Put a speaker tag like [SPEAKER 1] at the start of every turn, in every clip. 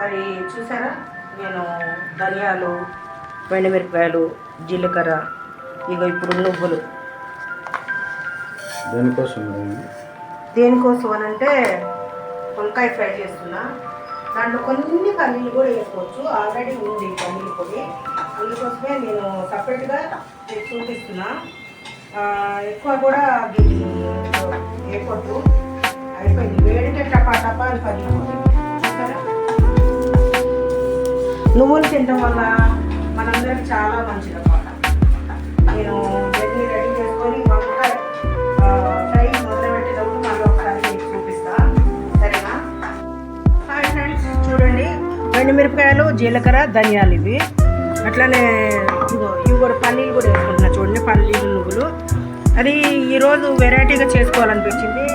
[SPEAKER 1] మరి చూసారా? నేను ధనియాలు ఎండుమిరపకాయలు జీలకర్ర ఇగో ఇప్పుడు నువ్వులు.
[SPEAKER 2] దేనికోసం?
[SPEAKER 1] దేనికోసం అని అంటే వంకాయ ఫ్రై చేస్తున్నా. దాంట్లో కొన్ని పల్లీలు కూడా వేసుకోవచ్చు. ఆల్రెడీ ఉంది పల్లీల పొడి. అందుకోసమే నేను సపరేట్గా మీకు చూపిస్తున్నా. ఎక్కువ కూడా వేయకూడదు అయిపోయింది. వేడితే టపా టపా అని పగిలిపోతుంది నువ్వులు తినడం వల్ల మనందరికి చాలా మంచిది అన్నమాట నేను చట్నీ రెడీ చేసుకొని వంకాయ ఫ్రై మొదలుపెట్టేటప్పుడు మళ్ళీ ఒకసారి మీకు చూపిస్తా. సరేనా? హాయ్ ఫ్రెండ్స్ చూడండి. మిరపకాయలు జీలకర్ర ధనియాలు ఇవి. అట్లానే ఇవి కూడా పల్లీలు కూడా వేసుకుంటున్నా చూడండి పల్లీలు నువ్వులు. అది ఈరోజు వెరైటీగా చేసుకోవాలనిపించింది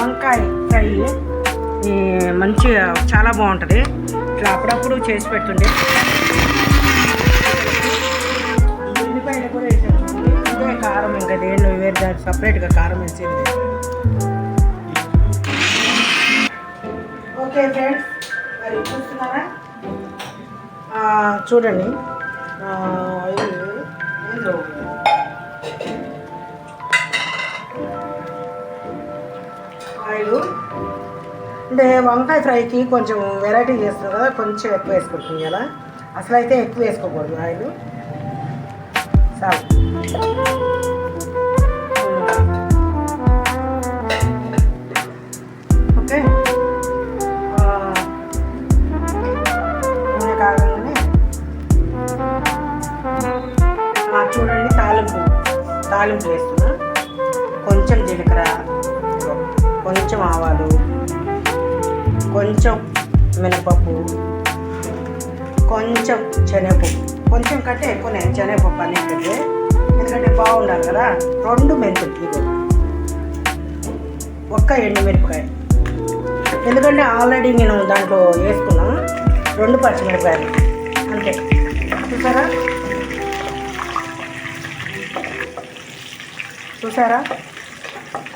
[SPEAKER 1] వంకాయ ఫ్రై. మంచిగా చాలా బాగుంటుంది. ఇట్లా అప్పుడప్పుడు చేసి పెట్టుండే. ఉల్లిపాయలు కూడా వేసాను ఇదే కారం ఇంకా దేంట్లో వేరే దానికి సపరేట్గా కారం వేసింది ఓకే ఫ్రెండ్స్ మరి చూస్తున్నారా? ఆ, చూడండి. అంటే వంకాయ ఫ్రైకి కొంచెం వెరైటీ చేస్తున్నారు కదా కొంచెం ఎక్కువ వేసుకుంటుంది అలా అసలు అయితే ఎక్కువ వేసుకోకూడదు ఆయిల్. చాలు ఓకే. ఆ, చూడండి తాలింపు. తాలింపు వేస్తున్నా. కొంచెం జీలకర్ర కొంచెం ఆవాలు కొంచెం మినపప్పు కొంచెం శనగపప్పు. కొంచెం కంటే ఎక్కువ నేను శనగపప్పు అన్నిటికంటే ఎందుకంటే బాగుండాలి కదా? రెండు మెంతులు ఇవి ఒక్క ఎండుమిరపకాయ ఎందుకంటే ఆల్రెడీ నేను దాంట్లో వేసుకున్నాను రెండు పచ్చిమిరపకాయలు. అంతే. చూసారా? చూసారా?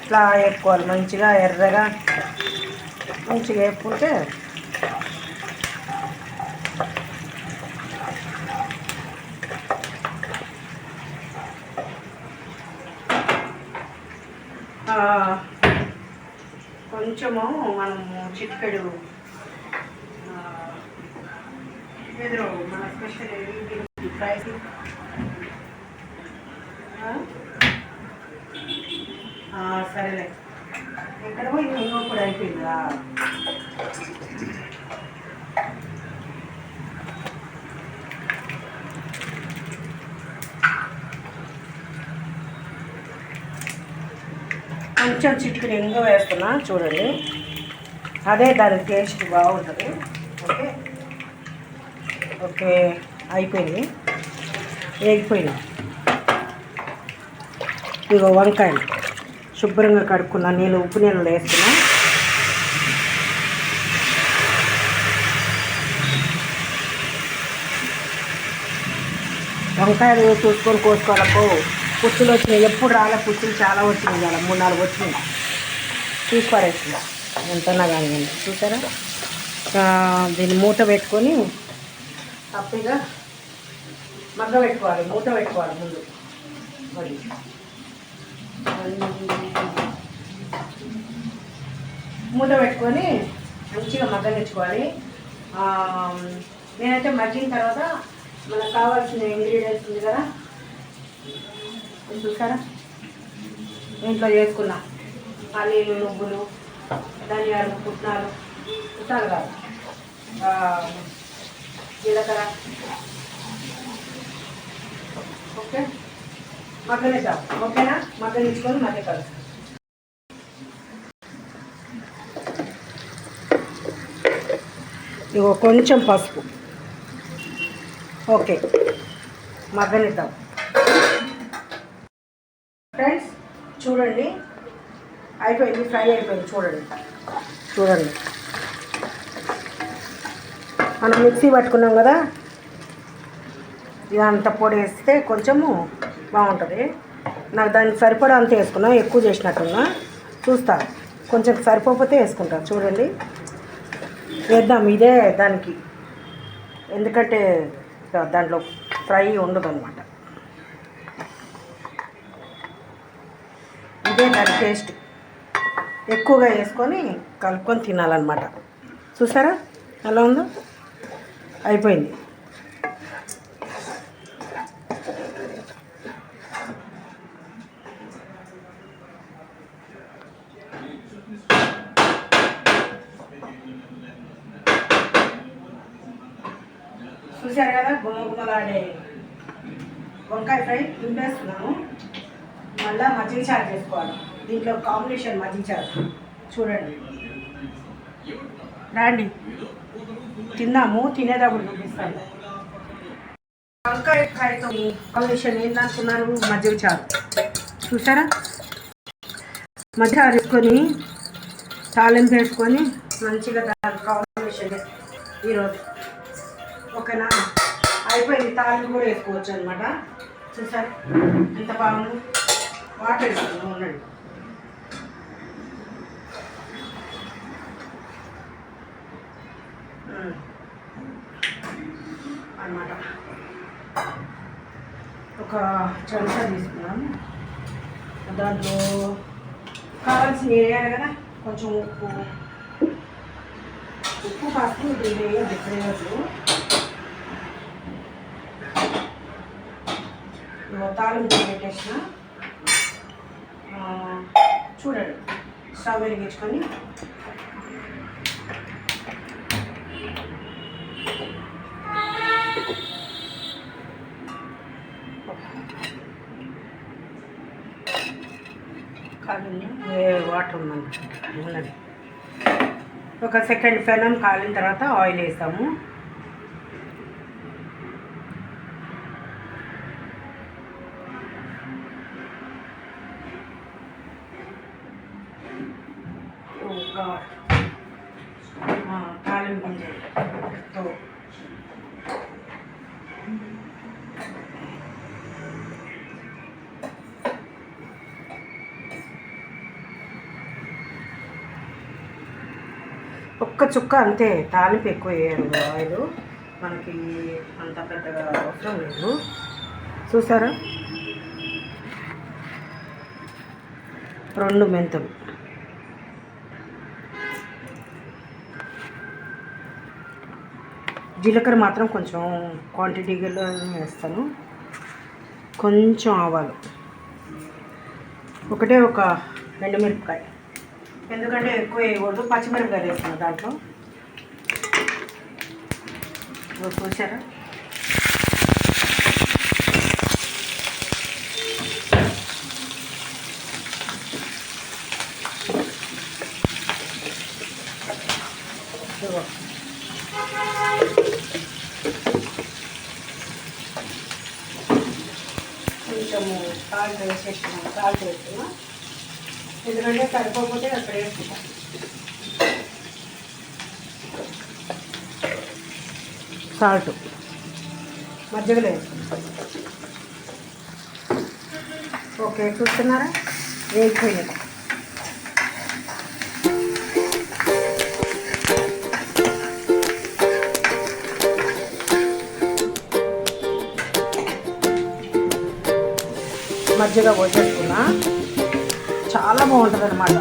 [SPEAKER 1] ఇట్లా ఎక్కువ మంచిగా ఎర్రగా. మంచిగా వేపుకుంటే కొంచెము మనము చిటికెడు ఎదురు మన స్పెషల్ ఫ్రై సరేలే. ఎక్కడ పోయి కూడా అయిపోయిందా కొంచెం చిటికెడు ఎంగ వేస్తున్నా చూడండి. అదే దాని టేస్ట్ బాగుంటుంది. ఓకే? ఓకే అయిపోయింది. వేగిపోయింది ఇదిగో వంకాయలు. శుభ్రంగా కడుక్కున్నా నీళ్ళు ఉప్పు నీళ్ళు వేస్తున్నా. వంకాయలు చూసుకొని కోసుకోవాలకో పుచ్చులు వచ్చినాయి. ఎప్పుడు రాలే పుచ్చులు చాలా వచ్చినాయి ఇవాళ. మూడు నాలుగు వచ్చినాయి. తీసి ఎంతన్నా కానీ చూసారా? దీన్ని మూత పెట్టుకొని హ్యాపీగా మగ్గ పెట్టుకోవాలి. మూత పెట్టుకోవాలి ముందు. మరి మూత పెట్టుకొని మంచిగా మగ్గనిచ్చుకోవాలి ఆ, నేనైతే మగ్గిన తర్వాత మనకు కావాల్సిన ఇంగ్రీడియంట్స్ ఉంది కదా? చూసారా? ఇంట్లో చేసుకున్నా పల్లీలు నువ్వులు ధనియాలు పుట్నాలు పుట్నాలు కాదు. జీలకర్ర. ఓకే? మగ్గనిద్దాం ఓకేనా? మగ్గనిచ్చుకొని మళ్ళీ కలుస్తాం. ఇగో కొంచెం పసుపు. ఓకే. మగ్గనిద్దాం ఫ్రెండ్స్ చూడండి. అయిపోయింది ఫ్రై అయిపోయింది చూడండి. చూడండి. మనం మిక్సీ పట్టుకున్నాం కదా? ఇదంతా పొడి వేస్తే కొంచెము బాగుంటుంది. నాకు దానికి సరిపడా అంత వేసుకున్నాను ఎక్కువ చేసినట్టున్నా. చూస్తా. కొంచెం సరిపోతే వేసుకుంటా. చూడండి. వేద్దాం. ఇదే దానికి. ఎందుకంటే దాంట్లో ఫ్రై ఉండదు అనమాట ఇదే దాని టేస్ట్. ఎక్కువగా వేసుకొని కలుపుకొని తినాలన్నమాట. చూసారా? ఎలా ఉందో? అయిపోయింది. చూసారు కదా గుమ్మగుమ్మలాడే వంకాయ ఫ్రై దింపేస్తున్నాము మళ్ళా మజ్జిగ చారు చేసుకోవాలి. దీంట్లో కాంబినేషన్ మజ్జిగ చారు. చూడండి. రాండి. తిన్నాము తినేటప్పుడు చూపిస్తాను. వంకాయ ఫ్రైతో కాంబినేషన్ ఏంటనుకున్నారు మజ్జిగ చారు. చూసారా మజ్జిగ చారు తాళింపు వేసుకొని మంచిగా కాంబినేషన్ ఈరోజు. ఓకేనా అయిపోయింది. తాళ్ళు కూడా వేసుకోవచ్చు అనమాట చూసారు? ఎంత బాగుంది? వాటర్ వేసుకున్నాం ఉండండి. అనమాట ఒక చెంచా తీసుకున్నాం. దాంట్లో కావాల్సిన వేయాలి కదా? కొంచెం ఉప్పు. ఉప్పు కాస్త ఇది వేయద్దు ఇప్పుడు తాలింపు పెట్టేసిన చూడండి. స్టవ్ వెలిగించుకొని. వాటర్ ఉందండి ఒక సెకండ్ ఫెనం కాలిన తర్వాత ఆయిల్ వేస్తాము ఒక తాలింపు గింజలతో ఒక్క చుక్క అంతే తాలింపు ఎక్కువ వేయాలి ఆయిల్ మనకి అంత పెద్దగా అవసరం లేదు. చూసారా? రెండు మెంతులు. జీలకర్ర మాత్రం కొంచెం క్వాంటిటీలో వేస్తాను. కొంచెం ఆవాలు. ఒకటే ఒక రెండు మిరపకాయ ఎందుకంటే ఎక్కువ వేయకూడదు పచ్చిమిరపకాయలు వేస్తున్నాను దాంట్లో. చూసారా ఇదిగో. కొంచెము సాల్ట్ వేసేస్తున్నాం సాల్ట్ వేస్తున్నాం ఎందుకంటే సరిపోకపోతే అక్కడ వేసుకుంటాం సాల్ట్. మజ్జిగలో వేసుకుంటాం ఓకే చూస్తున్నారా? వేగిపోయినది. మజ్జిగ పోసేసుకున్నా. చాలా బాగుంటుంది అనమాట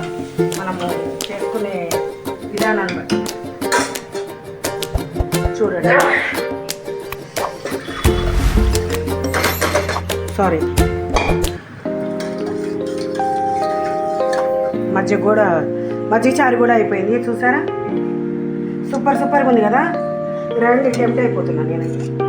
[SPEAKER 1] మనము చేసుకునే విధానాన్ని బట్టి. చూడండి. సారీ మజ్జిగ కూడా మజ్జిగ చారు కూడా అయిపోయింది. చూసారా? సూపర్ సూపర్గా ఉంది కదా? రండి టెంప్ట్ అయిపోతున్నాను నేను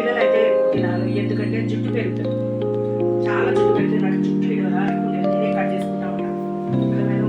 [SPEAKER 1] పిల్లలు అయితే తినాలి ఎందుకంటే జుట్టు పెరుగుతుంది. చాలా జుట్టు పెరుగుతుంది. నాకు జుట్టు విలువ ఎక్కువ నేనే కట్ చేసుకుంటా ఉంటాను